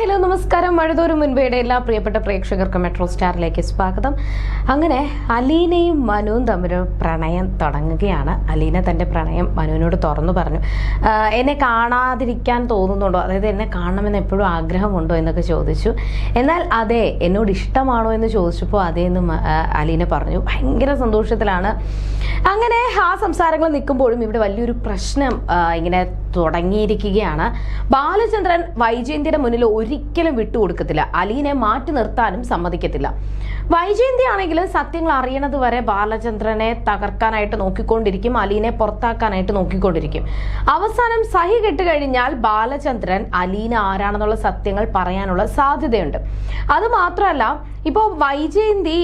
Hello നമസ്കാരം. മഴതോറും മുൻപേയുടെ എല്ലാ പ്രിയപ്പെട്ട പ്രേക്ഷകർക്കും മെട്രോ സ്റ്റാറിലേക്ക് സ്വാഗതം. അങ്ങനെ അലീനയും മനുവും തമ്മിൽ പ്രണയം തുടങ്ങുകയാണ്. അലീന തന്റെ പ്രണയം മനുവിനോട് തുറന്നു പറഞ്ഞു. എന്നെ കാണാതിരിക്കാൻ തോന്നുന്നുണ്ടോ? അതായത് എന്നെ കാണണമെന്ന് എപ്പോഴും ആഗ്രഹമുണ്ടോ എന്നൊക്കെ ചോദിച്ചു. എന്നാൽ അതെ എന്നോട് ഇഷ്ടമാണോ എന്ന് ചോദിച്ചപ്പോൾ അതേ എന്ന് അലീന പറഞ്ഞു. ഭയങ്കര സന്തോഷത്തിലാണ്. അങ്ങനെ ആ സംസാരങ്ങൾ നിൽക്കുമ്പോഴും ഇവിടെ വലിയൊരു പ്രശ്നം ഇങ്ങനെ തുടങ്ങിയിരിക്കുകയാണ്. ബാലചന്ദ്രൻ വൈജയന്തിയുടെ മുന്നിൽ ഒരിക്കലും വിട്ടുകൊടുക്കത്തില്ല. അലീനെ മാറ്റി നിർത്താനും സമ്മതിക്കത്തില്ല. വൈജയന്തി ആണെങ്കിലും സത്യങ്ങൾ അറിയണത് വരെ ബാലചന്ദ്രനെ തകർക്കാനായിട്ട് നോക്കിക്കൊണ്ടിരിക്കും. അലീനെ പുറത്താക്കാനായിട്ട് നോക്കിക്കൊണ്ടിരിക്കും. അവസാനം സഹി കെട്ടുകഴിഞ്ഞാൽ ബാലചന്ദ്രൻ അലീന ആരാണെന്നുള്ള സത്യങ്ങൾ പറയാനുള്ള സാധ്യതയുണ്ട്. അത് മാത്രമല്ല ഇപ്പോൾ വൈജയന്തി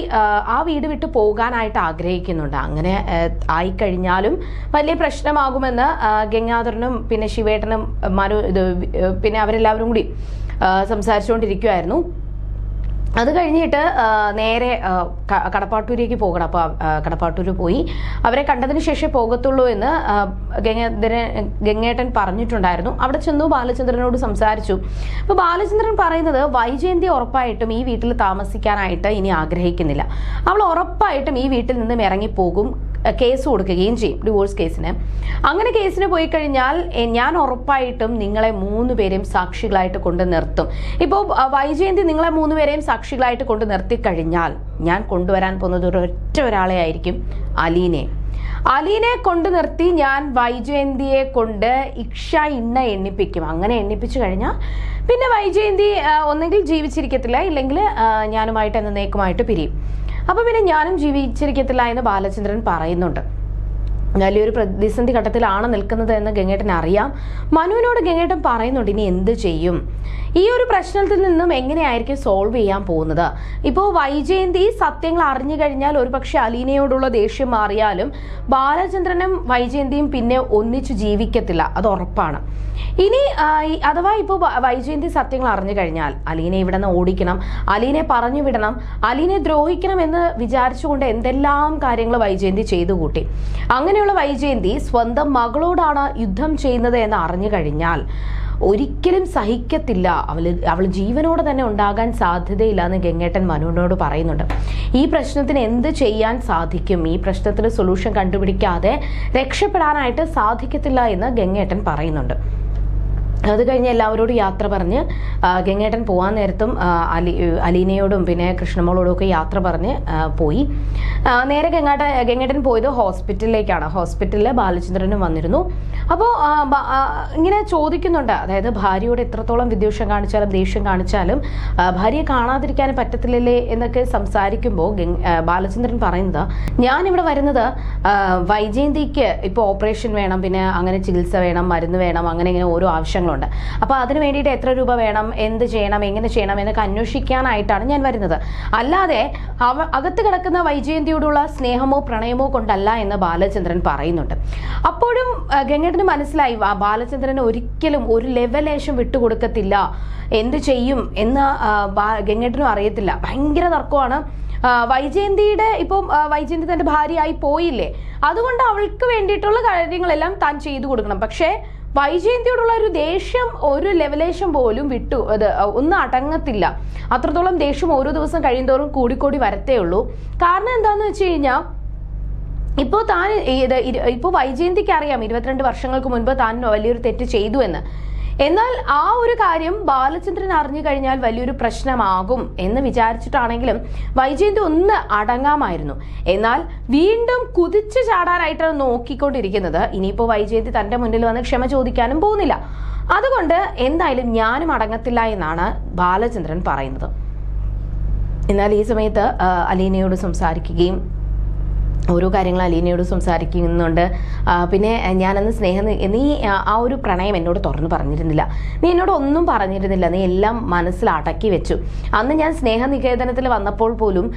ആ, വീട് വിട്ട് പോകാനായിട്ട് ആഗ്രഹിക്കുന്നുണ്ട്. അങ്ങനെ ആയിക്കഴിഞ്ഞാലും വലിയ പ്രശ്നമാകുമെന്ന് ഗംഗാധരനും പിന്നെ ശിവേട്ടനും മനു പിന്നെ അവരെല്ലാവരും കൂടി സംസാരിച്ചുകൊണ്ടിരിക്കുമായിരുന്നു അത് കഴിഞ്ഞിട്ട് നേരെ കടപ്പാട്ടൂരേക്ക് പോകണം. അപ്പോൾ കടപ്പാട്ടൂർ പോയി. അവരെ കണ്ടതിന് ശേഷം പോകത്തുള്ളൂ എന്ന് ആ, ഗംഗാധരൻ ഗംഗേട്ടൻ പറഞ്ഞിട്ടുണ്ടായിരുന്നു. അവിടെ ചെന്നു ബാലചന്ദ്രനോട് സംസാരിച്ചു. അപ്പോൾ ബാലചന്ദ്രൻ പറയുന്നത് വൈജയന്തി ഉറപ്പായിട്ടും ഈ വീട്ടിൽ താമസിക്കാനായിട്ട് ഇനി ആഗ്രഹിക്കുന്നില്ല. അവൾ ഉറപ്പായിട്ടും ഈ വീട്ടിൽ നിന്നും ഇറങ്ങിപ്പോകും. കേസ് കൊടുക്കുകയും ചെയ്യും ഡിവോഴ്സ് കേസിന് അങ്ങനെ കേസിന് പോയി കഴിഞ്ഞാൽ ഞാൻ ഉറപ്പായിട്ടും നിങ്ങളെ മൂന്ന് പേരെയും സാക്ഷികളായിട്ട് കൊണ്ട് നിർത്തും. ഇപ്പോൾ വൈജയന്തി നിങ്ങളെ മൂന്ന് പേരെയും സാക്ഷികളായിട്ട് കൊണ്ട് നിർത്തി കഴിഞ്ഞാൽ ഞാൻ കൊണ്ടുവരാൻ പോകുന്നത് ഒരു ഒറ്റ ഒരാളെ ആയിരിക്കും അലീനെ അലീനെ കൊണ്ട് നിർത്തി ഞാൻ വൈജയന്തിയെ കൊണ്ട് ഇക്ഷ ഇണ്ണ എണ്ണിപ്പിക്കും. അങ്ങനെ എണ്ണിപ്പിച്ചു കഴിഞ്ഞാൽ പിന്നെ വൈജയന്തി ഒന്നെങ്കിൽ ജീവിച്ചിരിക്കത്തില്ല ഇല്ലെങ്കിൽ ഞാനുമായിട്ട് എന്നേക്കുമായിട്ട് പിരിയും. അപ്പൊ പിന്നെ ഞാനും ജീവിച്ചിരിക്കത്തില്ല എന്ന് ബാലചന്ദ്രൻ പറയുന്നുണ്ട്. വലിയൊരു പ്രതിസന്ധി ഘട്ടത്തിലാണ് നിൽക്കുന്നത് എന്ന് ഗംഗേട്ടൻ അറിയാം. മനുവിനോട് ഗംഗേട്ടൻ പറയുന്നുണ്ട് ഇനി എന്ത് ചെയ്യും? ഈ ഒരു പ്രശ്നത്തിൽ നിന്നും എങ്ങനെയായിരിക്കും സോൾവ് ചെയ്യാൻ പോകുന്നത്? ഇപ്പോൾ വൈജയന്തി സത്യങ്ങൾ അറിഞ്ഞു കഴിഞ്ഞാൽ ഒരുപക്ഷെ അലീനയോടുള്ള ദേഷ്യം മാറിയാലും ബാലചന്ദ്രനും വൈജയന്തിയും പിന്നെ ഒന്നിച്ചു ജീവിക്കത്തില്ല. അത് ഉറപ്പാണ്. ഇനി അഥവാ ഇപ്പോൾ വൈജയന്തി സത്യങ്ങൾ അറിഞ്ഞു കഴിഞ്ഞാൽ അലീനെ ഇവിടെ നിന്ന് ഓടിക്കണം അലീനെ പറഞ്ഞു വിടണം അലീനെ ദ്രോഹിക്കണം എന്ന് വിചാരിച്ചുകൊണ്ട് എന്തെല്ലാം കാര്യങ്ങൾ വൈജയന്തി ചെയ്തു കൂട്ടി അങ്ങനെയുള്ള വൈജയന്തി സ്വന്തം മകളോടാണ് യുദ്ധം ചെയ്യുന്നത് എന്ന് അറിഞ്ഞു കഴിഞ്ഞാൽ ഒരിക്കലും സഹിക്കത്തില്ല. അവൾ അവൾ ജീവനോടെ തന്നെ ഉണ്ടാകാൻ സാധ്യതയില്ല എന്ന് ഗംഗേട്ടൻ മനുവിനോട് പറയുന്നുണ്ട്. ഈ പ്രശ്നത്തിന് എന്ത് ചെയ്യാൻ സാധിക്കും? ഈ പ്രശ്നത്തിന് സൊല്യൂഷൻ കണ്ടുപിടിക്കാതെ രക്ഷപ്പെടാനായിട്ട് സാധിക്കത്തില്ല എന്ന് ഗംഗേട്ടൻ പറയുന്നുണ്ട്. അത് കഴിഞ്ഞ് എല്ലാവരോടും യാത്ര പറഞ്ഞ് ഗംഗേട്ടൻ പോകാൻ നേരത്തും അലി അലീനയോടും പിന്നെ കൃഷ്ണമോളോടും ഒക്കെ യാത്ര പറഞ്ഞ് പോയി. നേരെ ഗംഗാട്ട ഗംഗേട്ടൻ പോയത് ഹോസ്പിറ്റലിലേക്കാണ്. ഹോസ്പിറ്റലിൽ ബാലചന്ദ്രനും വന്നിരുന്നു. അപ്പോൾ ഇങ്ങനെ ചോദിക്കുന്നുണ്ട്. അതായത് ഭാര്യയോട് എത്രത്തോളം വിദ്വേഷം കാണിച്ചാലും ദേഷ്യം കാണിച്ചാലും ഭാര്യയെ കാണാതിരിക്കാൻ പറ്റത്തില്ലല്ലേ എന്നൊക്കെ സംസാരിക്കുമ്പോൾ ഗംഗ്- ബാലചന്ദ്രൻ പറയുന്നത് ഞാനിവിടെ വരുന്നത് വൈജയന്തിക്ക് ഇപ്പോൾ ഓപ്പറേഷൻ വേണം പിന്നെ അങ്ങനെ ചികിത്സ വേണം മരുന്ന് വേണം അങ്ങനെ ഇങ്ങനെ ഓരോ ആവശ്യങ്ങളുണ്ട്. അപ്പോൾ അതിന് വേണ്ടിയിട്ട് എത്ര രൂപ വേണം എന്ത് ചെയ്യണം എങ്ങനെ ചെയ്യണം എന്നൊക്കെ അന്വേഷിക്കാനായിട്ടാണ് ഞാൻ വരുന്നത്. അല്ലാതെ അവ അകത്ത് കിടക്കുന്ന വൈജയന്തിയോടുള്ള സ്നേഹമോ പ്രണയമോ കൊണ്ടല്ല എന്ന് ബാലചന്ദ്രൻ പറയുന്നുണ്ട്. അപ്പോഴും ആ, ഗംഗേട്ടന് മനസ്സിലായി ബാലചന്ദ്രന് ഒരിക്കലും ഒരു ലെവലേശം വിട്ടുകൊടുക്കത്തില്ല. എന്ത് ചെയ്യും എന്ന് ഗംഗേട്ടനും അറിയത്തില്ല. ഭയങ്കര തർക്കമാണ്. വൈജയന്തിയുടെ ഇപ്പം വൈജയന്തി തന്റെ ഭാര്യയായി പോയില്ലേ? അതുകൊണ്ട് അവൾക്ക് വേണ്ടിയിട്ടുള്ള കാര്യങ്ങളെല്ലാം താൻ ചെയ്തു കൊടുക്കണം. പക്ഷേ വൈജയന്തിയോടുള്ള ഒരു ദേഷ്യം ഒരു ലെവലേഷൻ പോലും വിട്ടു അത് ഒന്നും അടങ്ങത്തില്ല. അത്രത്തോളം ദേഷ്യം ഓരോ ദിവസം കഴിയുന്തോറും കൂടിക്കൂടി വരത്തേ ഉള്ളൂ കാരണം എന്താന്ന് വെച്ച് കഴിഞ്ഞാൽ ഇപ്പോൾ താൻ ഇപ്പോൾ വൈജയന്തിക്ക് അറിയാം ഇരുപത്തിരണ്ട് വർഷങ്ങൾക്ക് മുൻപ് താൻ വലിയൊരു തെറ്റ് ചെയ്തു എന്ന്. എന്നാൽ ആ ഒരു കാര്യം ബാലചന്ദ്രൻ അറിഞ്ഞു കഴിഞ്ഞാൽ വലിയൊരു പ്രശ്നമാകും എന്ന് വിചാരിച്ചിട്ടാണെങ്കിലും വൈജയന്തി ഒന്ന് അടങ്ങാമായിരുന്നു. എന്നാൽ വീണ്ടും കുതിച്ചു ചാടാനായിട്ടാണ് നോക്കിക്കൊണ്ടിരിക്കുന്നത്. ഇനിയിപ്പോൾ വൈജയന്തി തന്റെ മുന്നിൽ വന്ന് ക്ഷമ ചോദിക്കാനും പോകുന്നില്ല. അതുകൊണ്ട് എന്തായാലും ഞാനും അടങ്ങത്തില്ല എന്നാണ് ബാലചന്ദ്രൻ പറയുന്നത്. എന്നാൽ ഈ സമയത്ത് അലീനയോട് സംസാരിക്കുകയും ഓരോ കാര്യങ്ങൾ അലീനയോട് സംസാരിക്കുന്നുണ്ട്. പിന്നെ ഞാനന്ന് സ്നേഹം നി- ആ, ഒരു പ്രണയം എന്നോട് തുറന്നു പറഞ്ഞിരുന്നില്ല. നീ എന്നോട് ഒന്നും പറഞ്ഞിരുന്നില്ല. നീ എല്ലാം മനസ്സിൽ അടക്കി വെച്ചു. അന്ന് ഞാൻ സ്നേഹനികേതനത്തിൽ വന്നപ്പോൾ പോലും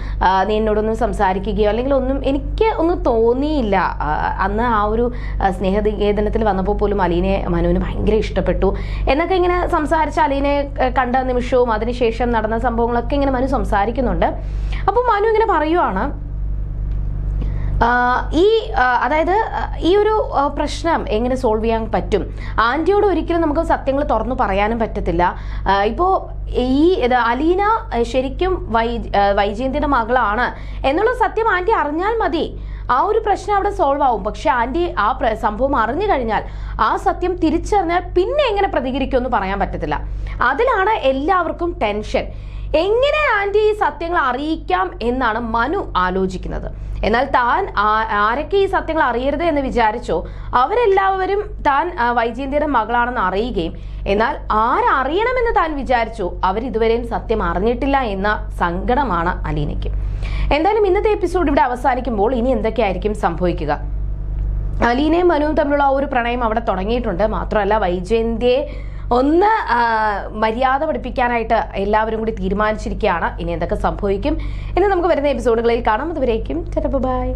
നീ എന്നോടൊന്നും സംസാരിക്കുകയോ അല്ലെങ്കിൽ ഒന്നും എനിക്ക് ഒന്നും തോന്നിയില്ല. അന്ന് ആ ഒരു സ്നേഹ സ്നേഹനികേതനത്തിൽ വന്നപ്പോൾ പോലും അലീനെ മനുവിന് ഭയങ്കര ഇഷ്ടപ്പെട്ടു. എന്നൊക്കെ ഇങ്ങനെ സംസാരിച്ച അലീനെ കണ്ട നിമിഷവും അതിനുശേഷം നടന്ന സംഭവങ്ങളൊക്കെ ഇങ്ങനെ മനു സംസാരിക്കുന്നുണ്ട്. അപ്പോൾ മനു ഇങ്ങനെ പറയുവാണ് ഈ അതായത് ഈ ഒരു പ്രശ്നം എങ്ങനെ സോൾവ് ചെയ്യാൻ പറ്റും? ആന്റിയോട് ഒരിക്കലും നമുക്ക് സത്യങ്ങൾ തുറന്നു പറയാനും പറ്റത്തില്ല. ഇപ്പോൾ ഇപ്പോ ഈ ഇത് അലീന ശരിക്കും വൈ വൈജയന്തിയുടെ മകളാണ് എന്നുള്ള സത്യം ആന്റി അറിഞ്ഞാൽ മതി. ആ ഒരു പ്രശ്നം അവിടെ സോൾവ് ആവും. പക്ഷെ ആന്റി ആ സംഭവം അറിഞ്ഞു കഴിഞ്ഞാൽ ആ സത്യം തിരിച്ചറിഞ്ഞാൽ പിന്നെ എങ്ങനെ പ്രതികരിക്കുമെന്ന് പറയാൻ പറ്റത്തില്ല. അതിലാണ് എല്ലാവർക്കും ടെൻഷൻ. എങ്ങനെ ആന്റി ഈ സത്യങ്ങൾ അറിയിക്കാം എന്നാണ് മനു ആലോചിക്കുന്നത്. എന്നാൽ താൻ ആരൊക്കെ ഈ സത്യങ്ങൾ അറിയരുത് എന്ന് വിചാരിച്ചോ അവരെല്ലാവരും താൻ വൈജയന്തിയുടെ മകളാണെന്ന് അറിയുകയും എന്നാൽ ആരറിയണമെന്ന് താൻ വിചാരിച്ചോ അവരിതുവരെയും സത്യം അറിഞ്ഞിട്ടില്ല എന്ന സങ്കടമാണ് അലീനയ്ക്ക്. എന്തായാലും ഇന്നത്തെ എപ്പിസോഡ് ഇവിടെ അവസാനിക്കുമ്പോൾ ഇനി എന്തൊക്കെയായിരിക്കും സംഭവിക്കുക? അലീനയും മനുവും തമ്മിലുള്ള ആ ഒരു പ്രണയം അവിടെ തുടങ്ങിയിട്ടുണ്ട്. മാത്രമല്ല വൈജയന്തിയെ ഒന്ന് മര്യാദ പഠിപ്പിക്കാനായിട്ട് എല്ലാവരും കൂടി തീരുമാനിച്ചിരിക്കുകയാണ്. ഇനി എന്തൊക്കെ സംഭവിക്കും ഇനി നമുക്ക് വരുന്ന എപ്പിസോഡുകളിൽ കാണാം. അതുവരേക്കും ബൈ